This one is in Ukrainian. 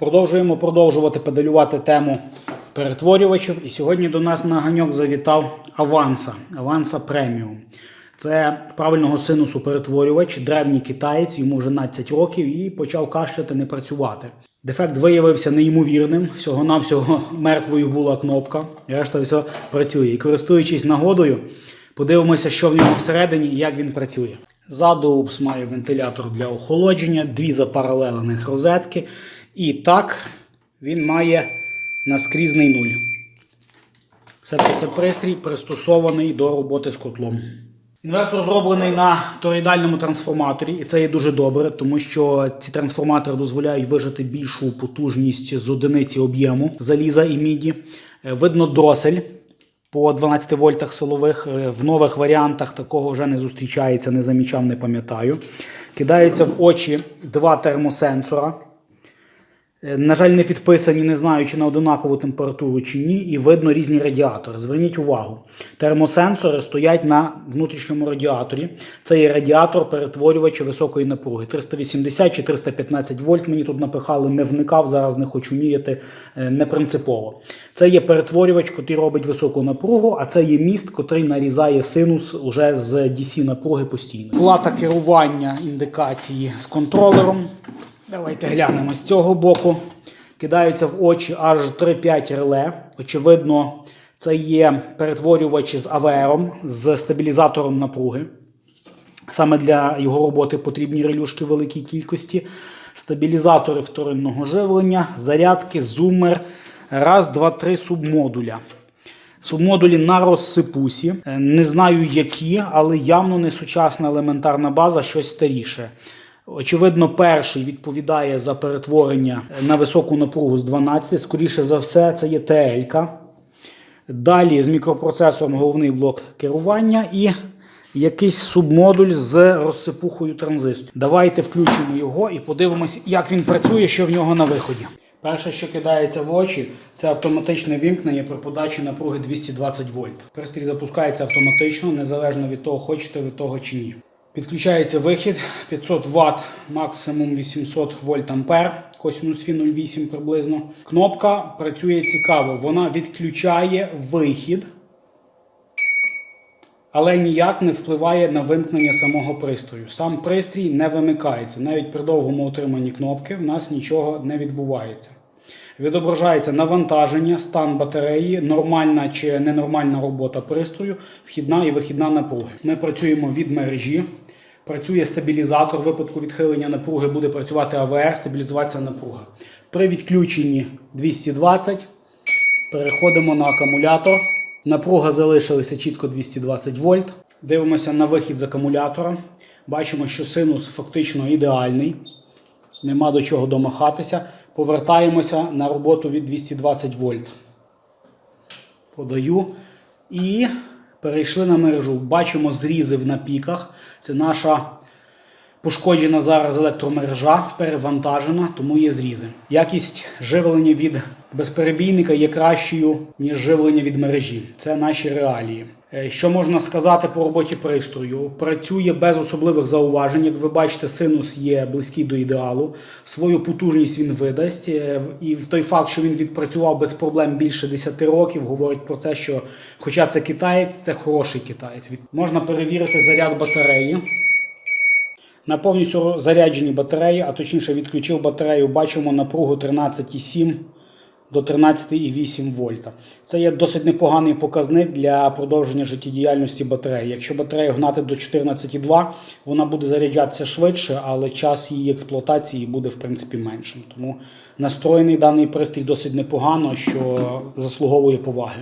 Продовжуємо продовжувати педалювати тему перетворювачів. І сьогодні до нас на ганьок завітав Аванса, Аванса преміум. Це правильного синусу перетворювач, древній китаєць, йому вже 12 років і почав кашляти, не працювати. Дефект виявився неймовірним. Всього-навсього мертвою була кнопка. Решта все працює. І користуючись нагодою, подивимося, що в ньому всередині і як він працює. Ззаду упс має вентилятор для охолодження, дві запаралелених розетки. І так він має наскрізний нуль. Себто це пристрій пристосований до роботи з котлом. Інвертор зроблений на тороїдальному трансформаторі, і це є дуже добре, тому що ці трансформатори дозволяють вижити більшу потужність з одиниці об'єму заліза і міді. Е, Видно дросель по 12 вольтах силових. Е, В нових варіантах такого вже не зустрічається, не замічав, не пам'ятаю. Кидаються в очі два термосенсора. Е, На жаль, не підписані, не знаю, чи на однакову температуру чи ні, і видно різні радіатори. Зверніть увагу, термосенсори стоять на внутрішньому радіаторі. Це є радіатор перетворювача високої напруги. 380 чи 315 вольт. Мені тут напихали, не вникав, зараз не хочу міряти, е, не принципово. Це є перетворювач, який робить високу напругу, а це є міст, який нарізає синус уже з DC напруги постійно. Плата керування індикації з контролером. Давайте глянемо з цього боку. Кидаються в очі аж 3-5 реле. Очевидно, це є перетворювач з АВРом, з стабілізатором напруги. Саме для його роботи потрібні релюшки великій кількості. Стабілізатори вторинного живлення, зарядки, зумер. Раз, два, три субмодуля. Субмодулі на розсипусі. Е, Не знаю які, але явно не сучасна елементарна база, щось старіше. Очевидно, перший відповідає за перетворення на високу напругу з 12. Скоріше за все, це є ТЛ. Далі з мікропроцесором головний блок керування і якийсь субмодуль з розсипухою транзисторів. Давайте включимо його і подивимось, як він працює, що в нього на виході. Перше, що кидається в очі, це автоматичне вімкнення при подачі напруги 220 вольт. Пристрій запускається автоматично, незалежно від того, хочете ви того чи ні. Підключається вихід 500 Вт, максимум 800 вольт ампер, косинус фі 0,8 приблизно. Кнопка працює цікаво, вона відключає вихід, але ніяк не впливає на вимкнення самого пристрою. Сам пристрій не вимикається. Навіть при довгому отриманні кнопки в нас нічого не відбувається. Відображається навантаження, стан батареї, нормальна чи ненормальна робота пристрою, вхідна і вихідна напруги. Ми працюємо від мережі. Працює стабілізатор. В випадку відхилення напруги буде працювати АВР, стабілізуватися напруга. При відключенні 220 переходимо на акумулятор. Напруга залишилася чітко 220 вольт. Дивимося на вихід з акумулятора. Бачимо, що синус фактично ідеальний. Нема до чого домахатися. Повертаємося на роботу від 220 вольт. Подаю. І перейшли на мережу. Бачимо зрізи на піках. Це наша пошкоджена зараз електромережа, перевантажена, тому є зрізи. Якість живлення від безперебійника є кращою, ніж живлення від мережі. Це наші реалії. Е, Що можна сказати по роботі пристрою? Працює без особливих зауважень. Як ви бачите, синус є близький до ідеалу. Свою потужність він видасть. Е, І в той факт, що він відпрацював без проблем більше 10 років, говорить про це, що, хоча це китаєць, це хороший китаєць. Можна перевірити заряд батареї. На повністю заряджені батареї, а точніше відключив батарею, бачимо напругу 13,7 до 13,8 вольта. Це є досить непоганий показник для продовження життєдіяльності батареї. Якщо батарею гнати до 14,2, вона буде заряджатися швидше, але час її експлуатації буде в принципі меншим. Тому настроєний даний пристрій досить непогано, що заслуговує поваги.